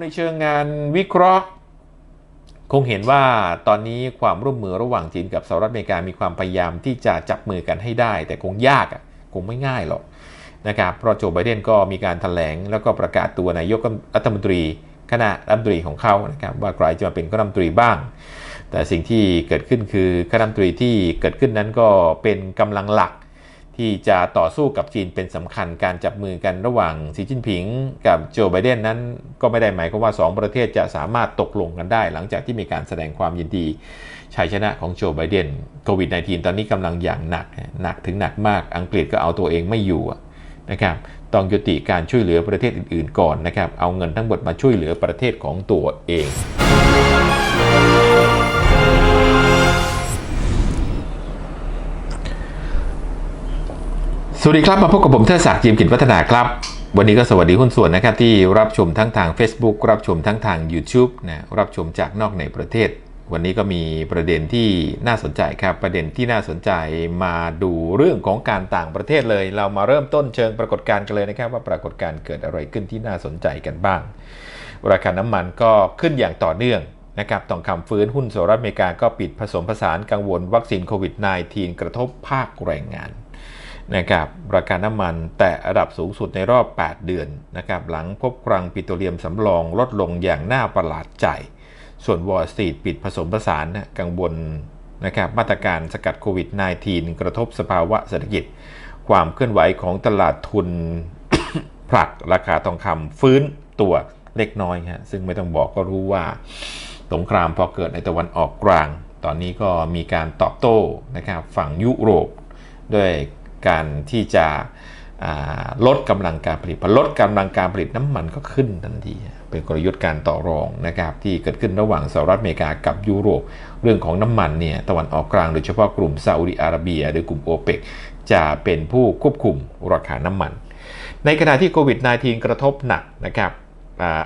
ในเชิงงานวิเคราะห์ คงเห็นว่าตอนนี้ความร่วมมือระหว่างจีนกับสหรัฐอเมริกามีความพยายามที่จะจับมือกันให้ได้ แต่คงยากอะคงไม่ง่ายหรอกนะครับเพราะโจไบเดนก็มีการถแถลงแล้วก็ประกาศตัวนายกรัฐมนตรีคณะรัฐมนตรีของเขานะครับว่าใครจะมาเป็นรัฐมนตรีบ้าง แต่สิ่งที่เกิดขึ้นคือคณะรัฐมนตรีที่เกิดขึ้นนั้นก็เป็นกำลังหลัก ที่จะต่อสู้กับจีนเป็นสำคัญการจับมือกันระหว่างสีจิ้นผิง กับโจไบเดนนั้น ก็ไม่ได้หมายความว่า 2 ประเทศจะสามารถตกลงกันได้ หลังจากที่มีการแสดงความยินดีชัยชนะของโจไบเดนโควิด -19 ตอนนี้กำลังอย่างหนัก หนักถึงหนักมากอังกฤษก็เอาตัวเองไม่อยู่นะครับต้องยุติการช่วยเหลือประเทศอื่นๆก่อนนะครับเอาเงินทั้งหมดมาช่วยเหลือประเทศของตัวเอง สวัสดีครับ มาพบกับผมเทศศักดิ์จิมกิจวัฒนาครับ วันนี้ก็สวัสดีหุ้นส่วนนะครับที่รับชมทั้งทาง Facebook รับชมทั้งทาง YouTube นะรับชมจากนอกในประเทศ วันนี้ก็มีประเด็นที่น่าสนใจครับ ประเด็นที่น่าสนใจมาดูเรื่องของการต่างประเทศเลย เรามาเริ่มต้นเชิงปรากฏการณ์กันเลยนะครับ ว่าปรากฏการณ์เกิดอะไรขึ้นที่น่าสนใจกันบ้าง ราคาน้ำมันก็ขึ้นอย่างต่อเนื่องนะครับทองคำฟื้นหุ้นสหรัฐอเมริกาก็ปิดผสมผสานกังวลวัคซีนโควิด -19 กระทบภาคแรงงาน นะครับราคาน้ำมันแตะระดับสูงสุดในรอบ 8 เดือนนะครับหลังพบคลังปิโตรเลียมสำรองลดลงอย่างน่าประหลาดใจ ส่วนวอลสตรีทปิดผสมผสานนะกังวลนะครับมาตรการสกัดโควิด -19 กระทบสภาวะเศรษฐกิจ ความเคลื่อนไหวของตลาดทุนผลักราคาทองคำฟื้นตัวเล็กน้อยฮะซึ่งไม่ต้องบอกก็รู้ว่าสงครามพอเกิดในตะวันออกกลาง ตอนนี้ก็มีการตอบโต้นะครับฝั่งยุโรปด้วย การที่จะลดกำลังการผลิตพอลดกำลังการผลิตน้ำมันก็ขึ้นทันทีเป็นกลยุทธ์การต่อรองนะครับที่เกิดขึ้นระหว่างสหรัฐอเมริกากับยุโรป เรื่องของน้ำมันเนี่ยตะวันออกกลางโดยเฉพาะกลุ่มซาอุดิอาระเบีย หรือกลุ่มโอเปกจะเป็นผู้ควบคุมราคาน้ำมัน ในขณะที่โควิด -19 กระทบหนักนะครับ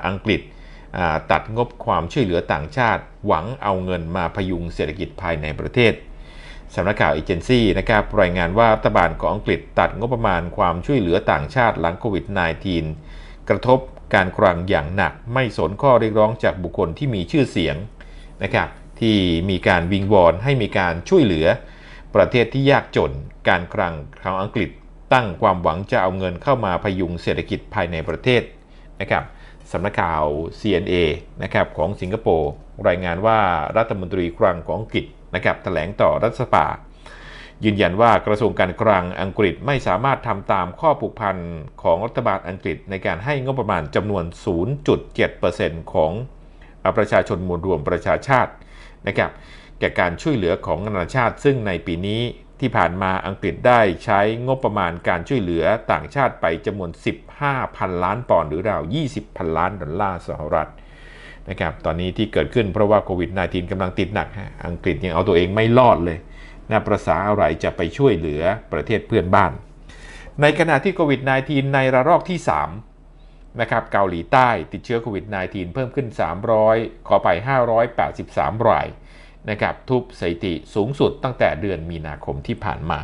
อังกฤษตัดงบความช่วยเหลือต่างชาติ หวังเอาเงินมาพยุงเศรษฐกิจภายในประเทศ สำนักข่าวเอเจนซี่นะครับรายงานว่ารัฐบาลของอังกฤษตัดงบประมาณความช่วยเหลือต่างชาติหลังโควิด -19 กระทบการคลังอย่างหนักไม่สนข้อเรียกร้องจากบุคคลที่มีชื่อเสียงนะครับที่มีการวิงวอนให้มีการช่วยเหลือ ประเทศที่ยากจน การคลังของอังกฤษตั้งความหวังจะเอาเงินเข้ามาพยุงเศรษฐกิจภายในประเทศนะครับสำนักข่าว CNA นะครับของสิงคโปร์รายงานว่ารัฐมนตรีคลังของอังกฤษ นะครับแถลงต่อรัฐสภายืนยันว่ากระทรวงการคลังอังกฤษไม่สามารถทำตามข้อผูกพันของรัฐบาลอังกฤษในการให้งบประมาณจำนวน 0.7%ของประชาชนมวลรวมประชาชาตินะครับแก่การช่วยเหลือของนานาชาติ ซึ่งในปีนี้ที่ผ่านมาอังกฤษได้ใช้งบประมาณการช่วยเหลือต่างชาติไปจำนวน 15พันล้านปอนด์หรือราว 20พันล้านดอลลาร์สหรัฐ นะครับตอนนี้ที่เกิดขึ้นเพราะว่าโควิด -19 กำลังติดหนักฮะอังกฤษยังเอาตัวเองไม่รอดเลยน่าประษาอะไรจะไปช่วยเหลือประเทศเพื่อนบ้าน ในขณะที่โควิด -19 ในระลอกที่ 3 นะครับเกาหลีใต้ติดเชื้อโควิด -19 เพิ่มขึ้น 300 ขอไป 583 รายนะครับทุบสถิติสูงสุดตั้งแต่เดือนมีนาคมที่ผ่านมา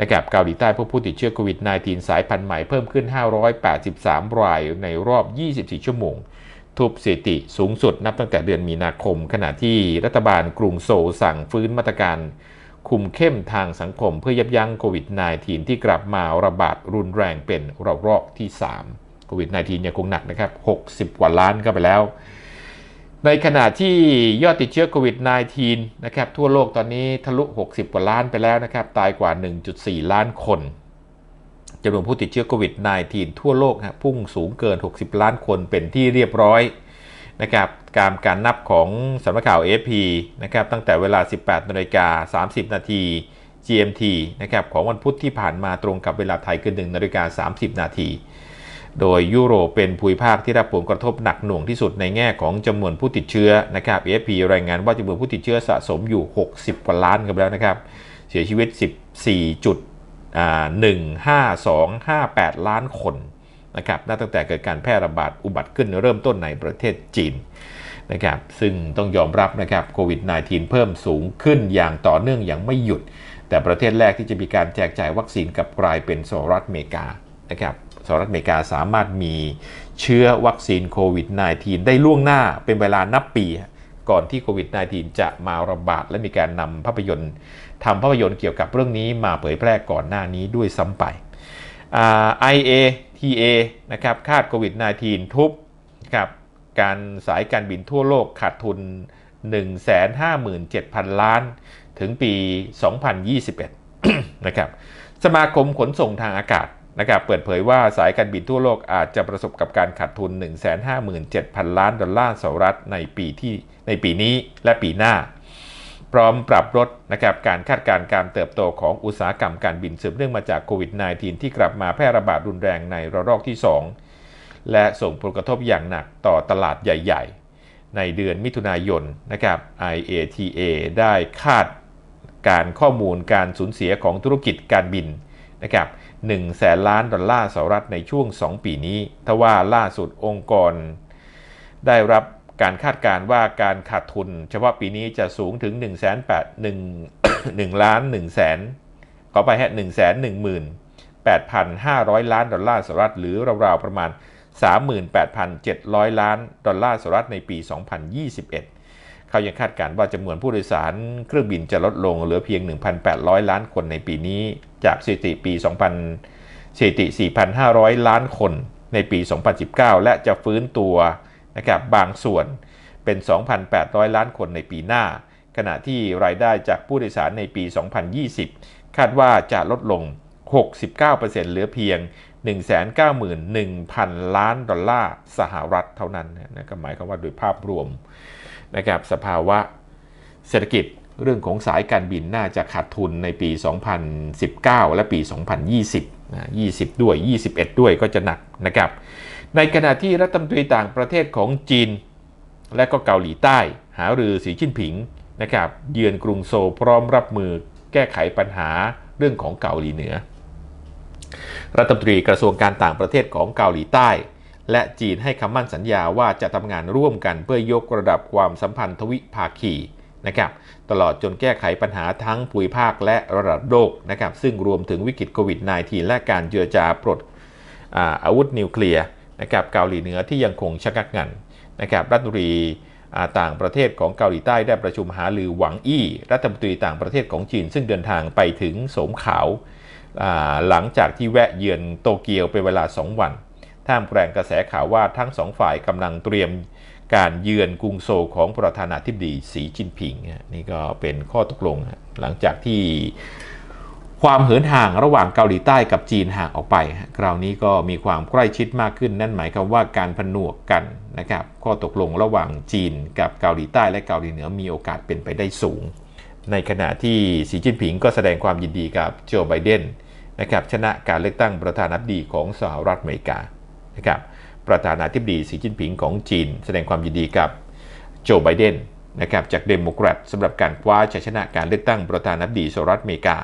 นะครับเกาหลีใต้พบผู้ติดเชื้อโควิด -19 สายพันธุ์ใหม่เพิ่มขึ้น 583 รายในรอบ 24 ชั่วโมง ทุบสถิติสูงสุดนับตั้งแต่เดือนมีนาคม ขณะที่รัฐบาลกรุงโซลสั่งฟื้นมาตรการ คุมเข้มทางสังคมเพื่อยับยั้งโควิด -19 ที่กลับมาระบาดรุนแรงเป็นระลอกที่ 3 โควิด -19 ยังคงหนักนะครับ 60 กว่าล้านก็ไปแล้ว ในขณะที่ยอดติดเชื้อโควิด -19 นะครับทั่วโลกตอนนี้ทะลุ 60 กว่าล้านไปแล้วนะครับ ตายกว่า 1.4 ล้านคน จำนวนผู้ติดเชื้อโควิด -19 ทั่วโลกฮะพุ่งสูงเกิน 60 ล้านคนเป็นที่เรียบร้อยนะครับการการนับของสำนักข่าว AFP นะครับตั้งแต่เวลา 18นาฬิกา30 นาที GMT นะครับของวันพุธที่ผ่านมาตรงกับเวลาไทยคือ1นาฬิกา30 นาที โดยยุโรปเป็นภูมิภาคที่รับผลกระทบหนักหน่วงที่สุดในแง่ของจำนวนผู้ติดเชื้อนะครับ AFP รายงานว่าจำนวนผู้ติดเชื้อสะสมอยู่ 60 กว่าล้านกันแล้วนะครับ เสียชีวิต 14จุด 15258 ล้านคนนะครับนับตั้งแต่เกิดการแพร่ระบาดอุบัติขึ้นเริ่มต้นในประเทศจีนนะครับซึ่งต้องยอมรับนะครับโควิด -19 เพิ่มสูงขึ้นอย่างต่อเนื่องอย่างไม่หยุด แต่ประเทศแรกที่จะมีการแจกจ่ายวัคซีนกับกลายเป็นสหรัฐอเมริกานะครับสหรัฐอเมริกาสามารถมีเชื้อวัคซีนโควิด -19 ได้ล่วงหน้าเป็นเวลานับปี ก่อนที่โควิด -19 จะมาระบาดและมีการนำภาพยนตร์ ทำภาพยนตร์เกี่ยวกับเรื่องนี้มาเผยแพร่ก่อนหน้านี้ด้วยซ้ำไป IATA นะครับคาดโควิด -19 ทุบครับการสายการบินทั่วโลกขาดทุน 157,000 ล้าน ถึงปี 2021 นะครับสมาคมขนส่งทางอากาศนะครับเปิดเผยว่าสายการบินทั่วโลกอาจจะประสบกับการขาดทุน 157,000 ล้านดอลลาร์สหรัฐในปีที่ในปีนี้และปีหน้า พร้อมปรับลดนะครับการคาดการณ์การเติบโตของอุตสาหกรรมการบินสืบเนื่องมาจากโควิด -19 ที่กลับมาแพร่ระบาดรุนแรงในระลอกที่ 2 และส่งผลกระทบอย่างหนักต่อตลาดใหญ่ ๆ ในเดือนมิถุนายนนะครับ IATA ได้คาดการข้อมูลการสูญเสียของธุรกิจการบินนะครับ1แสนล้านดอลลาร์สหรัฐในช่วง 2 ปีนี้ ทว่าล่าสุดองค์กรได้รับ การคาดการณ์ว่าการขาดทุน เฉพาะปีนี้จะสูงถึง 1 8 0 0 1 1ล้าน1แสนขอไปฮะ1แสน1 8,500 ล้านดอลลาร์สหรัฐหรือราวๆประมาณ 38,700 ล้านดอลลาร์สหรัฐในปี 2021 เขายังคาดการณ์ว่าจำนวนผู้โดยสารเครื่องบินจะลดลงเหลือเพียง 1,800 ล้านคนในปีนี้ จากสถิติปี 2000สถิติ 4,500 ล้านคนในปี 2019 และจะฟื้นตัว นะครับบางส่วนเป็น 2,800 ล้านคนในปีหน้า ขณะที่รายได้จากผู้โดยสารในปี 2020 คาดว่าจะลดลง 69%เหลือเพียง 191,000 ล้านดอลลาร์สหรัฐเท่านั้นนะก็หมายความว่าโดยภาพรวมนะครับสภาวะเศรษฐกิจเรื่องของสายการบินน่าจะขาดทุนในปี 2019 และปี 2020 20 ด้วย 21 ด้วยก็จะหนักนะครับ ในขณะที่รัฐมนตรีต่างประเทศของจีน และก็เกาหลีใต้ หารือสีจิ้นผิงนะครับเยือนกรุงโซลพร้อมรับมือแก้ไขปัญหาเรื่องของเกาหลีเหนือ รัฐมนตรีกระทรวงการต่างประเทศของเกาหลีใต้ และจีนให้คำมั่นสัญญาว่าจะทำงานร่วมกันเพื่อยกระดับความสัมพันธ์ทวิภาคีนะครับตลอดจนแก้ไขปัญหาทั้งภูมิภาคและระดับโลกนะครับซึ่งรวมถึงวิกฤตโควิด -19 และการเจือจาปลดออาวุธนิวเคลียร์ นะครับเกาหลีเหนือที่ยังคงชะงักงันนะครับรัฐมนตรีต่างประเทศของเกาหลีใต้ได้ประชุมหารือหวังอี้ รัฐมนตรีต่างประเทศของจีน ซึ่งเดินทางไปถึงโสมขาวหลังจากที่แวะเยือนโตเกียวเป็นเวลา 2 วัน ท่ามกลางกระแสข่าวว่าทั้งสองฝ่ายกำลังเตรียมการเยือนกรุงโซลของประธานาธิบดีสีจิ้นผิง นี่ก็เป็นข้อตกลงหลังจากที่ ความเหินห่างระหว่างเกาหลีใต้กับจีนห่างออกไป คราวนี้ก็มีความใกล้ชิดมากขึ้น นั่นหมายความว่าการผนวกกันนะครับข้อตกลงระหว่างจีนกับเกาหลีใต้และเกาหลีเหนือมีโอกาสเป็นไปได้สูง ในขณะที่สีจิ้นผิงก็แสดงความยินดีกับโจไบเดนนะครับชนะการเลือกตั้งประธานาธิบดีของสหรัฐอเมริกานะครับประธานาธิบดีสีจิ้นผิงของจีน แสดงความยินดีกับโจไบเดนนะครับจากเดโมแครตสำหรับการคว้าชัยชนะการเลือกตั้งประธานาธิบดีสหรัฐอเมริกา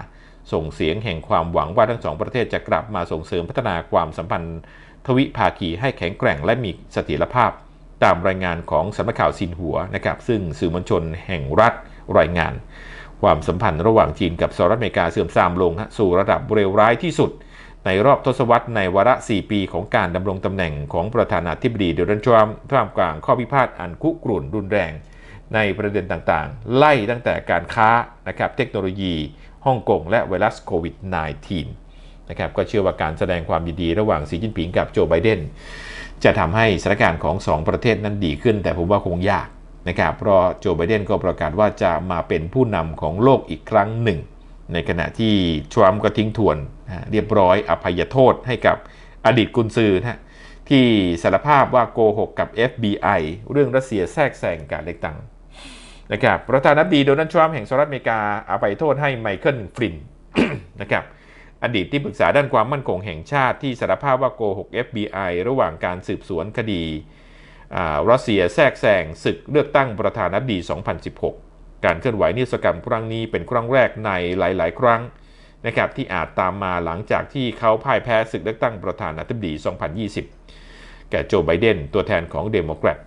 ส่งเสียงแห่งความหวังว่าทั้งสองประเทศจะกลับมาส่งเสริมพัฒนาความสัมพันธ์ทวิภาคีให้แข็งแกร่งและมีเสถียรภาพ ตามรายงานของสำนักข่าวซินหัวนะครับซึ่งสื่อมวลชนแห่งรัฐรายงาน ความสัมพันธ์ระหว่างจีนกับสหรัฐอเมริกาเสื่อมทรามลงสู่ระดับเลวร้ายที่สุด ในรอบทศวรรษในวาระ 4 ปีของการดำรงตำแหน่งของประธานาธิบดีโดนัลด์ทรัมป์ท่ามกลางข้อพิพาทอันคุกรุ่นรุนแรง ในประเด็นต่างๆ ไล่ตั้งแต่การค้านะครับเทคโนโลยี ฮ่องกงและไวรัสโควิด -19 นะครับก็เชื่อว่าการแสดงความยินดีระหว่างสีจิ้นผิงกับโจไบเดนจะทำให้สถานการณ์ของ 2 ประเทศนั้นดีขึ้น แต่ผมว่าคงยากนะครับเพราะโจไบเดนก็ประกาศว่าจะมาเป็นผู้นำของโลกอีกครั้งหนึ่ง ในขณะที่ทรัมป์ก็ทิ้งทวนเรียบร้อยอภัยโทษให้กับอดีตกุนซือนะที่สารภาพว่าโกหกกับ FBI เรื่องรัสเซียแทรกแซงการเลือกตั้ง นะครับประธานาธิบดีโดนัลด์ทรัมป์แห่งสหรัฐอเมริกาอภัยโทษให้ไมเคิลฟลินนะครับอดีตที่ปรึกษาด้านความมั่นคงแห่งชาติที่สารภาพว่าโกหก FBI ระหว่างการสืบสวนคดีรัสเซียแทรกแซงศึกเลือกตั้งประธานาธิบดี 2016 การเคลื่อนไหวนิสกรรมครั้งนี้เป็นครั้งแรกในหลาย ๆ ครั้งนะครับที่อาจตามมาหลังจากที่เขาพ่ายแพ้ศึกเลือกตั้งประธานาธิบดี 2020 แก่โจไบเดนตัวแทนของเดโมแครต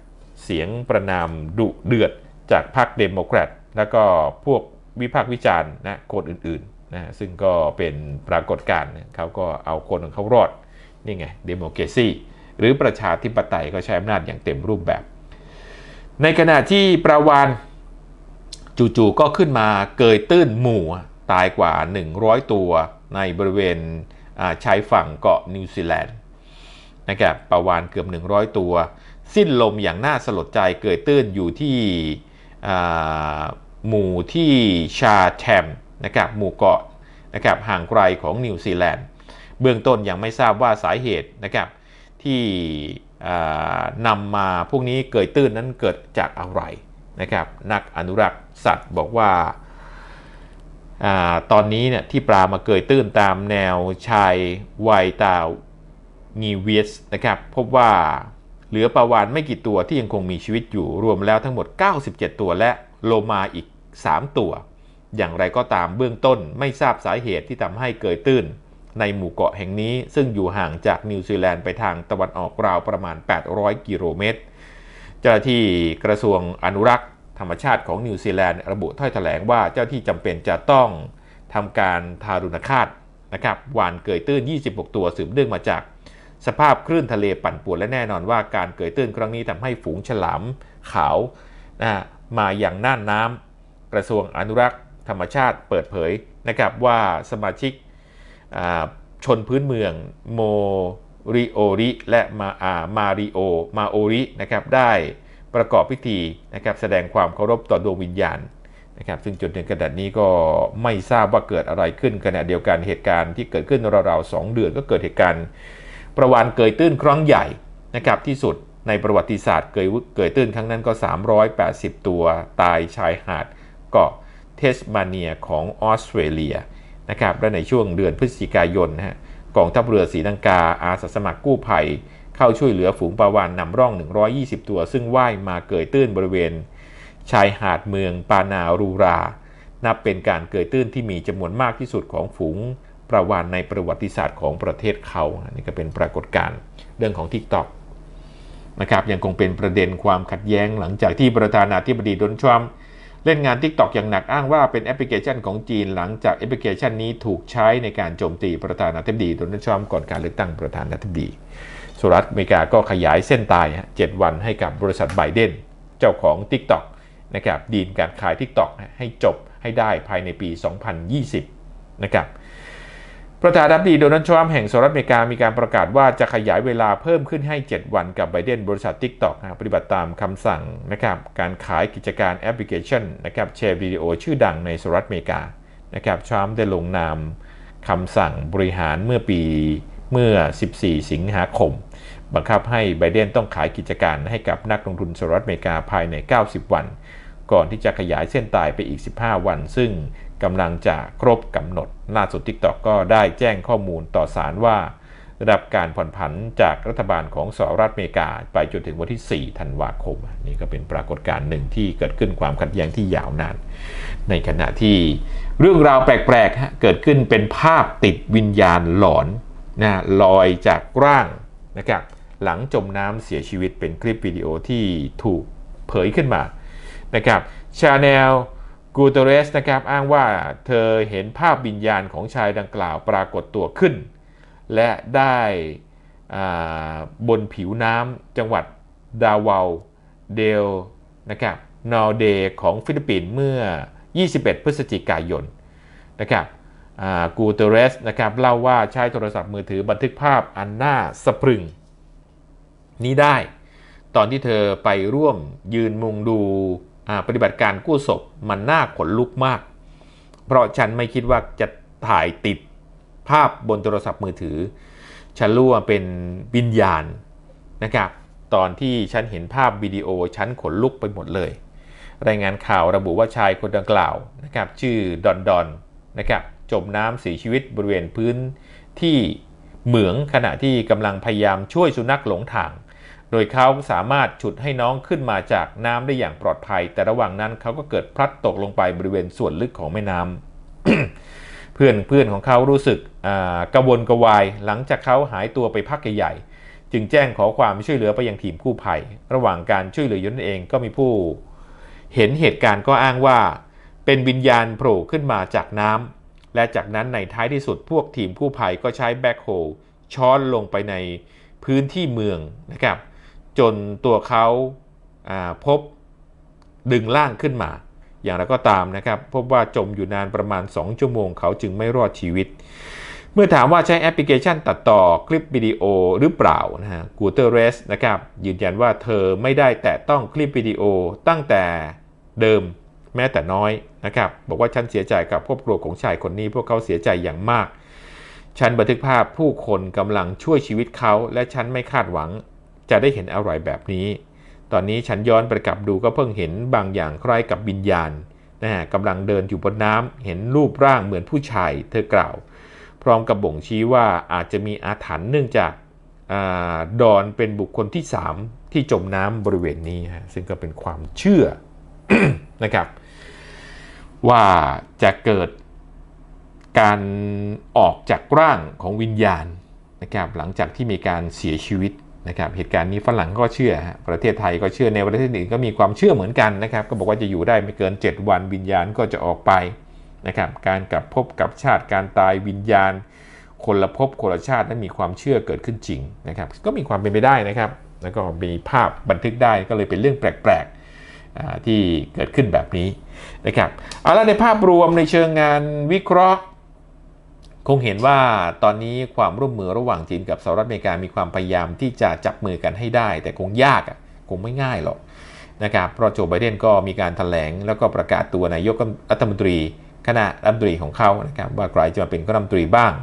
เสียงประนามดุเดือด จากพรรคเดโมแครตแล้วก็พวกวิพากษ์วิจารณ์นะคนอื่นๆนะซึ่งก็เป็นปรากฏการณ์เขาก็เอาคนของเขารอด นี่ไงเดโมเกซีหรือประชาธิปไตยก็ใช้อำนาจอย่างเต็มรูปแบบ ในขณะที่ประวานจู่ๆก็ขึ้นมาเกยตื้นหมู่ตายกว่า 100 ตัวในบริเวณชายฝั่งเกาะนิวซีแลนด์นะครับประวานเกือบ 100 ตัว สิ้นลมอย่างน่าสลดใจเกิดตื้นอยู่ที่ หมู่ที่ชาแทมนะครับหมู่เกาะนะครับห่างไกลของนิวซีแลนด์ เบื้องต้นยังไม่ทราบว่าสาเหตุนะครับที่นำมาพวกนี้เกิดตื้นนั้นเกิดจากอะไรนะครับนักอนุรักษ์สัตว์บอกว่าอตอนนี้เนี่ยที่ปลามาเกยตื้นตามแนวชายไวตางีเวียสนะครับพบว่า เหลือปลาวานไม่กี่ตัวที่ยังคงมีชีวิตอยู่รวมแล้วทั้งหมด 97 ตัวและโลมาอีก 3 ตัว อย่างไรก็ตามเบื้องต้นไม่ทราบสาเหตุที่ทำให้เกิดตื้น ในหมู่เกาะแห่งนี้ซึ่งอยู่ห่างจากนิวซีแลนด์ไปทางตะวันออกราวประมาณ 800 กิโลเมตร เจ้าหน้าที่กระทรวงอนุรักษ์ ธรรมชาติของนิวซีแลนด์ระบุถ้อยแถลงว่าเจ้าที่จำเป็นจะต้องทำการทารุณฆาตนะครับวานเกยตื้น 26 ตัวสืบเนื่องมาจาก สภาพคลื่นทะเลปั่นป่วนและแน่นอนว่าการเกยตื้นครั้งนี้ทำให้ฝูงฉลามขาวนะมาอย่างน่านน้ำกระทรวงอนุรักษ์ธรรมชาติเปิดเผยนะครับว่าสมาชิกชนพื้นเมืองโมริโอริและมาอามาริโอมาโอรินะครับได้ประกอบพิธีนะครับแสดงความเคารพต่อดวงวิญญาณนะครับซึ่งจนถึงขนาดนี้ก็ไม่ทราบว่าเกิดอะไรขึ้นขณะเดียวกันเหตุการณ์ที่เกิดขึ้นราวๆ2เดือนก็เกิดเหตุการณ์ ประวานเกยตื้นครั้งใหญ่นะครับที่สุดในประวัติศาสตร์เกยเกยตื้นครั้งนั้นก็ 380 ตัวตายชายหาดเกาะเทสมาเนียของออสเตรเลียนะครับและในช่วงเดือนพฤศจิกายนนะฮะกองทัพเรือสีลังกาอาสาสมัครกู้ภัย เข้าช่วยเหลือฝูงปลาวานนำร่อง 120 ตัว ซึ่งว่ายมาเกยตื้นบริเวณ ชายหาดเมืองปานารูรา นับเป็นการเกยตื้นที่มีจำนวนมากที่สุดของฝูง ปลาวานในประวัติศาสตร์ของประเทศเขานี่ก็เป็นปรากฏการณ์เรื่องของ TikTok นะครับยังคงเป็นประเด็นความขัดแย้งหลังจากที่ประธานาธิบดีโดนัทรัมป์เล่นงาน TikTok อย่างหนักอ้างว่าเป็นแอปพลิเคชันของจีน หลังจากแอปพลิเคชันนี้ถูกใช้ในการโจมตีประธานาธิบดีโดนัลด์ทรัมป์ก่อนการเลือกตั้งประธานาธิบดีสหรัฐอเมริกาก็ขยายเส้นตาย 7 วันให้กับบริษัทไบเดนเจ้าของ TikTok นะครับดีนการขาย TikTok ให้จบให้ได้ภายในปี 2020 นะครับ ประธานาธิบดีโดนัลด์ทรัมป์แห่งสหรัฐอเมริกามีการประกาศว่าจะขยายเวลาเพิ่มขึ้นให้ 7 วันกับไบเดนบริษัท TikTok นะปฏิบัติตามคำสั่งนะครับการขายกิจการแอปพลิเคชันนะครับแชร์วิดีโอชื่อดังในสหรัฐอเมริกานะครับทรัมป์ได้ลงนามคำสั่งบริหารเมื่อปีเมื่อ 14 สิงหาคม บังคับให้ไบเดนต้องขายกิจการให้กับนักลงทุนสหรัฐอเมริกาภายใน 90 วัน ก่อนที่จะขยายเส้นตายไปอีก 15 วัน ซึ่ง กำลังจะครบกำหนด ล่าสุด TikTok ก็ได้แจ้งข้อมูลต่อศาลว่าระดับการผ่อนผันจากรัฐบาลของสหรัฐอเมริกา ไปจนถึงวันที่ 4 ธันวาคม นี่ก็เป็นปรากฏการณ์หนึ่งที่เกิดขึ้นความขัดแย้งที่ยาวนาน ในขณะที่เรื่องราวแปลกๆ เกิดขึ้นเป็นภาพติดวิญญาณหลอนนะลอยจากร่างนะครับหลังจมน้ำเสียชีวิตเป็นคลิปวิดีโอที่ถูกเผยขึ้นมานะครับชาแนล กูเตเรสนะครับอ้างว่าเธอเห็นภาพวิญญาณของชายดังกล่าวปรากฏตัวขึ้น และได้บนผิวน้ำจังหวัดดาวาเดลนะครับนอร์เดของฟิลิปปินส์เมื่อ 21 พฤศจิกายนนะครับกูเตเรสนะครับเล่าว่าใช้โทรศัพท์มือถือบันทึกภาพอันน่าสะพรึง นี้ได้ ตอนที่เธอไปร่วมยืนมุงดู ปฏิบัติการกู้ศพมันน่าขนลุกมาก เพราะฉันไม่คิดว่าจะถ่ายติดภาพบนโทรศัพท์มือถือ ฉันรู้ว่าเป็นวิญญาณนะครับ ตอนที่ฉันเห็นภาพวิดีโอฉันขนลุกไปหมดเลย รายงานข่าวระบุว่าชายคนดังกล่าวนะครับชื่อดอนดอนนะครับจมน้ำเสียชีวิตบริเวณพื้นที่เหมืองขณะที่กำลังพยายามช่วยสุนัขหลงทาง โดยเขาสามารถฉุดให้น้องขึ้นมาจากน้ำได้อย่างปลอดภัย แต่ระหว่างนั้นเขาก็เกิดพลัดตกลงไปบริเวณส่วนลึกของแม่น้ำเพื่อนเพื่อนของเขารู้สึกกระวนกระวาย หลังจากเขาหายตัวไปพักใหญ่จึงแจ้งขอความช่วยเหลือไปยังทีมกู้ภัย ระหว่างการช่วยเหลือยนเองก็มีผู้ เห็นเหตุการณ์ก็อ้างว่า เป็นวิญญาณโผล่ขึ้นมาจากน้ำและจากนั้นในท้ายที่สุดพวกทีมกู้ภัยก็ใช้แบ็คโฮลช้อนลงไปในพื้นที่เมืองนะครับ จนตัวเขาาพบดึงร่างขึ้นมา อย่างไรก็ตามนะครับ พบว่าจมอยู่นานประมาณ 2 ชั่วโมงเขาจึงไม่รอดชีวิต เมื่อถามว่าใช้แอปพลิเคชันตัดต่อคลิปวิดีโอหรือเปล่านะฮะกูเตอร์เรสนะครับยืนยันว่าเธอไม่ได้แตะต้องคลิปวิดีโอตั้งแต่เดิมแม้แต่น้อยนะครับ บอกว่าฉันเสียใจกับครอบครัวของชายคนนี้ พวกเขาเสียใจอย่างมาก ฉันบันทึกภาพผู้คนกำลังช่วยชีวิตเขา และฉันไม่คาดหวัง จะได้เห็นอะไรแบบนี้ ตอนนี้ฉันย้อนไปกลับดูก็เพิ่งเห็นบางอย่างคล้ายกับวิญญาณนะฮะกำลังเดินอยู่บนน้ำเห็นรูปร่างเหมือนผู้ชาย เธอกล่าว พร้อมกับบ่งชี้ว่าอาจจะมีอาถรรพ์เนื่องจากอาดอนเป็นบุคคลที่ 3 ที่จมน้ำบริเวณนี้ฮะซึ่งก็เป็นความเชื่อนะครับ ว่าจะเกิดการออกจากร่างของวิญญาณนะครับหลังจากที่มีการเสียชีวิต นะครับเหตุการณ์นี้ฝรั่งก็เชื่อ ประเทศไทยก็เชื่อในประเทศอื่นก็มีความเชื่อเหมือนกันนะครับ ก็บอกว่าจะอยู่ได้ไม่เกิน 7 วันวิญญาณก็จะออกไปนะครับการกลับพบกับชาติการตายวิญญาณ คนละภพคนละชาตินั้นมีความเชื่อเกิดขึ้นจริงนะครับ ก็มีความเป็นไปได้นะครับ แล้วก็มีภาพบันทึกได้ก็เลยเป็นเรื่องแปลกๆที่เกิดขึ้นแบบนี้นะครับเอาละในภาพรวมในเชิงงานวิเคราะห์ คงเห็นว่าตอนนี้ความร่วมมือระหว่างจีนกับสหรัฐอเมริกามีความพยายามที่จะจับมือกันให้ได้ แต่คงยากอะคงไม่ง่ายหรอกนะครับเพราะโจไบเดนก็มีการถแถลงแล้วก็ประกาศตัวนายกรัฐมนตรีคณะรัฐมนตรีของเขานะครับว่าใครจะมาเป็นรัฐมนตรีบ้าง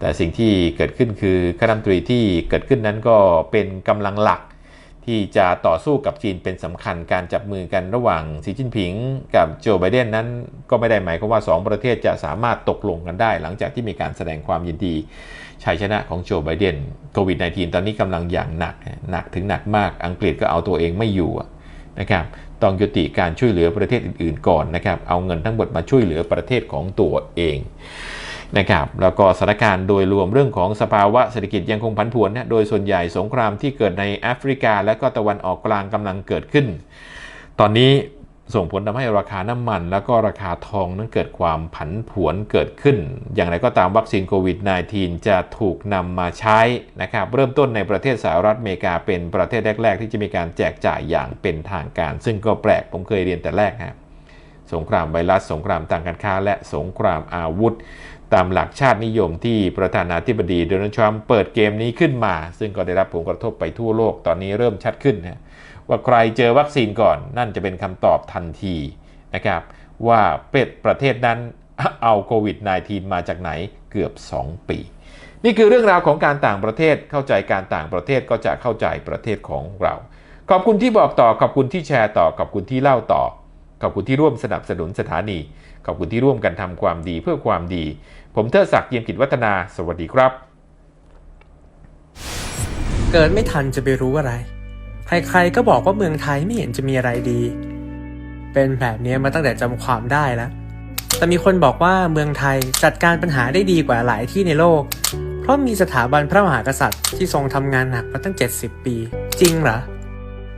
แต่สิ่งที่เกิดขึ้นคือคณะรัฐมนตรีที่เกิดขึ้นนั้นก็เป็นกำลังหลัก ที่จะต่อสู้กับจีนเป็นสำคัญการจับมือกันระหว่างสีจิ้นผิง กับโจไบเดนนั้น ก็ไม่ได้หมายความว่า 2 ประเทศจะสามารถตกลงกันได้ หลังจากที่มีการแสดงความยินดีชัยชนะของโจไบเดนโควิด -19 ตอนนี้กำลังอย่างหนัก หนักถึงหนักมากอังกฤษก็เอาตัวเองไม่อยู่นะครับต้องยุติการช่วยเหลือประเทศอื่นๆก่อนนะครับเอาเงินทั้งหมดมาช่วยเหลือประเทศของตัวเอง นะครับแล้วก็สถานการณ์โดยรวมเรื่องของสภาวะเศรษฐกิจยังคงผันผวนนะโดยส่วนใหญ่สงครามที่เกิดในแอฟริกา และก็ตะวันออกกลางกำลังเกิดขึ้น ตอนนี้ส่งผลทำให้ราคาน้ำมัน แล้วก็ราคาทองนั้นเกิดความผันผวนเกิดขึ้น อย่างไรก็ตามวัคซีนโควิด -19 จะถูกนำมาใช้นะครับเริ่มต้นในประเทศสหรัฐอเมริกาเป็นประเทศแรก ๆ ที่จะมีการแจกจ่ายอย่างเป็นทางการ ซึ่งก็แปลกผมเคยเรียนแต่แรกฮะ สงครามไวรัส สงครามทางการค้า และสงครามอาวุธ ตามหลักชาตินิยมที่ประธานาธิบดีโดนัลด์ทรัมป์เปิดเกมนี้ขึ้นมา ซึ่งก็ได้รับผลกระทบไปทั่วโลกตอนนี้เริ่มชัดขึ้นนะว่าใครเจอวัคซีนก่อน นั่นจะเป็นคำตอบทันทีนะครับ ว่าเป็ดประเทศนั้นเอาโควิด -19 มาจากไหนเกือบ 2 ปี นี่คือเรื่องราวของการต่างประเทศเข้าใจการต่างประเทศก็จะเข้าใจประเทศของเรา ขอบคุณที่บอกต่อขอบคุณที่แชร์ต่อขอบคุณที่เล่าต่อ ขอบคุณที่ร่วมสนับสนุนสถานี ขอบคุณที่ร่วมกันทำความดีเพื่อความดี ผมเทิดศักดิ์เยี่ยมกิจวัฒนา สวัสดีครับ เกิดไม่ทันจะไปรู้อะไร ใครๆก็บอกว่าเมืองไทยไม่เห็นจะมีอะไรดี เป็นแบบนี้มาตั้งแต่จำความได้แล้ว แต่มีคนบอกว่าเมืองไทยจัดการปัญหาได้ดีกว่าหลายที่ในโลก เพราะมีสถาบันพระมหากษัตริย์ที่ทรงทำงานหนักมาตั้ง 70 ปี จริงเหรอ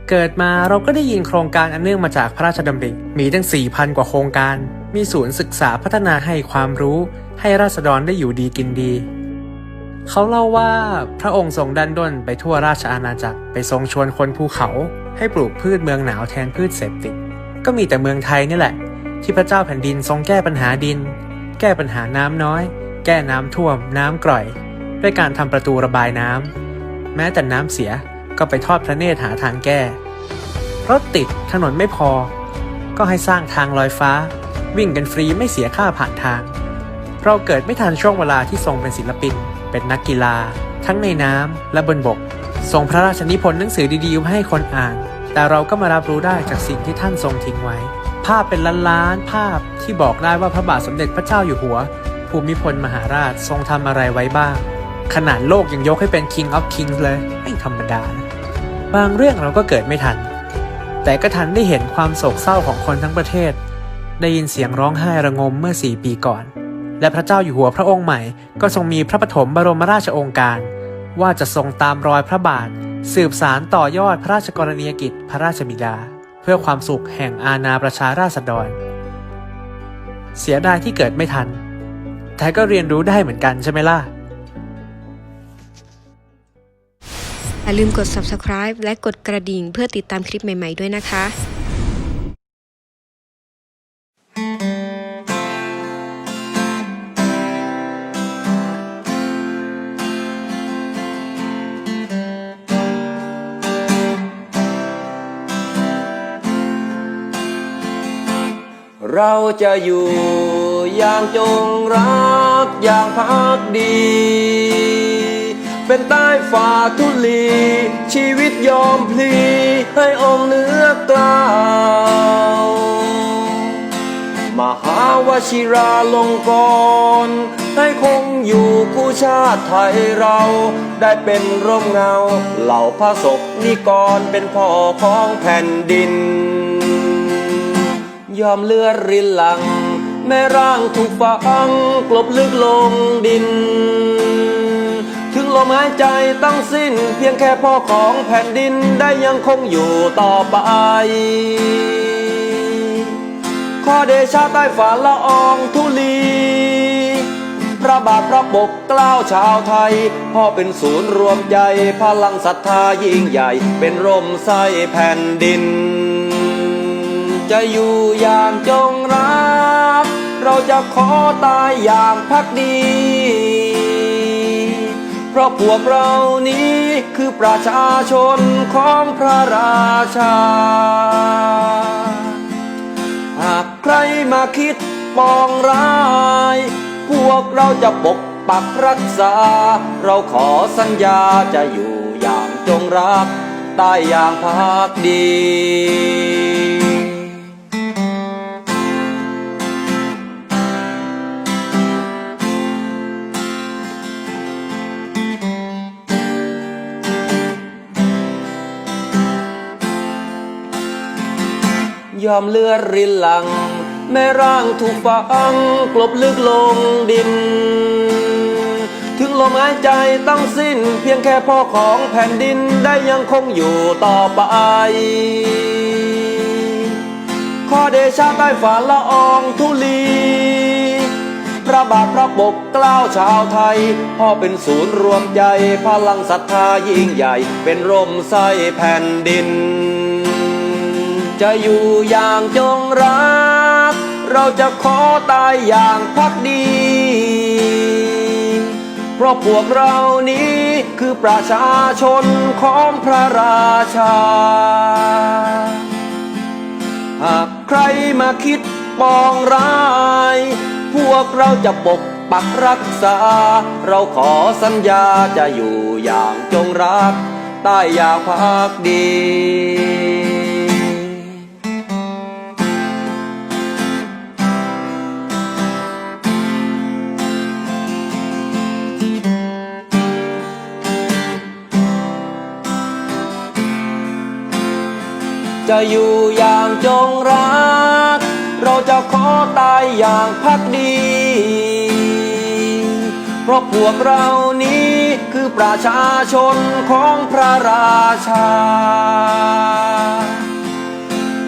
เกิดมาเราก็ได้ยินโครงการอันเนื่องมาจากพระราชดำริมีตั้ง 4,000 กว่าโครงการ มีศูนย์ศึกษาพัฒนาให้ความรู้ ให้ราษฎรได้อยู่ดีกินดี เขาเล่าว่าพระองค์ทรงดันด้นไปทั่วราชอาณาจักรไปทรงชวนคนภูเขา ให้ปลูกพืชเมืองหนาวแทนพืชเสพติด ก็มีแต่เมืองไทยนี่แหละ ที่พระเจ้าแผ่นดินทรงแก้ปัญหาดิน แก้ปัญหาน้ำน้อย แก้น้ำท่วม น้ำกร่อย ด้วยการทำประตูระบายน้ำแม้แต่น้ำเสีย ก็ไปทอดพระเนตรหาทางแก้ รถติดถนนไม่พอ ก็ให้สร้างทางลอยฟ้า วิ่งกันฟรีไม่เสียค่าผ่านทาง เราเกิดไม่ทันช่วงเวลาที่ทรงเป็นศิลปิน เป็นนักกีฬา ทั้งในน้ำและบนบกทรงพระราชนิพนธ์หนังสือดีๆมาให้คนอ่าน แต่เราก็มารับรู้ได้จากสิ่งที่ท่านทรงทิ้งไว้ ภาพเป็นล้านๆภาพที่บอกได้ว่าพระบาทสมเด็จพระเจ้าอยู่หัว ภูมิพลมหาราชทรงทำอะไรไว้บ้าง ขนาดโลกยังยกให้เป็น King of Kings เลย ไม่ธรรมดานะ บางเรื่องเราก็เกิดไม่ทัน แต่ก็ทันได้เห็นความโศกเศร้าของคนทั้งประเทศ ได้ยินเสียงร้องไห้ระงมเมื่อสี่ปีก่อน และพระเจ้าอยู่หัวพระองค์ใหม่ ก็ทรงมีพระปฐมบรมราชองค์การ ว่าจะทรงตามรอยพระบาท สืบสารต่อยอดพระราชกรณียกิจพระราชบิดา เพื่อความสุขแห่งอาณาประชาราษฎร เสียดายที่เกิดไม่ทันแต่ก็เรียนรู้ได้เหมือนกันใช่ไหมล่ะ อย่าลืมกด subscribe และกดกระดิ่งเพื่อติดตามคลิปใหม่ ๆ ด้วยนะคะเราจะอยู่อย่างจงรักอย่างพักดี เป็นใต้ฝ่าทุลี ชีวิตยอมพลี ให้องค์เนื้อกล่าวมหาวชิราลงกรณ์ให้คงอยู่คู่ชาติไทยเรา ได้เป็นร่มเงา เหล่าพระศกนิกรเป็นพ่อของแผ่นดิน ยอมเลือดรินหลัง แม่ร่างถูกฝังกลบลึกลงดิน ลมหายใจตั้งสิ้น เพียงแค่พ่อของแผ่นดินได้ยังคงอยู่ต่อไป ข้อเดชะใต้ฝ่าละอองธุลี พระบาทพระปกเกล้าวชาวไทย พ่อเป็นศูนย์รวมใจพลังศรัทธายิ่งใหญ่ เป็นร่มไส้แผ่นดิน จะอยู่อย่างจงรัก เราจะขอตายอย่างพักดี ราะพวกเรานี้คือประชาชนของพระราชา หากใครมาคิดปองร้าย พวกเราจะปกปักรักษา เราขอสัญญาจะอยู่อย่างจงรักตายอย่างพักดี ยอมเลือดรินหลัง แม่ร่างถูกฝังกลบลึกลงดิน ถึงลมหายใจต้องสิ้น เพียงแค่พ่อของแผ่นดินได้ยังคงอยู่ต่อไปขอเดชะใต้ฝ่าละอองธุลี พระบาทพระปกเกล้าวชาวไทย พ่อเป็นศูนย์รวมใจ พลังศรัทธายิ่งใหญ่ เป็นร่มไส้แผ่นดิน จะอยู่อย่างจงรัก เราจะขอตายอย่างพักดี เพราะพวกเรานี้คือประชาชนของพระราชา หากใครมาคิดปองร้าย พวกเราจะปกปักรักษา เราขอสัญญาจะอยู่อย่างจงรัก ใต้อย่างพักดี จะอยู่อย่างจงรัก เราจะขอตายอย่างพักดี เพราะพวกเรานี้คือประชาชนของพระราชา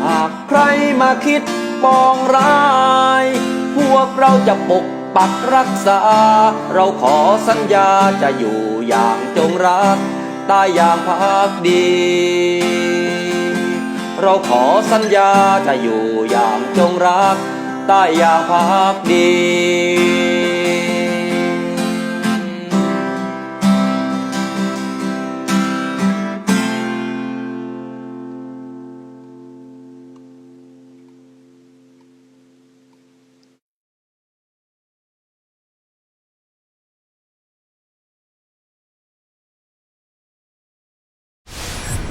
หากใครมาคิดปองร้าย พวกเราจะปกปักรักษา เราขอสัญญาจะอยู่อย่างจงรัก ตายอย่างพักดี เราขอสัญญาจะอยู่อย่างจงรัก ใต้อย่างพักดี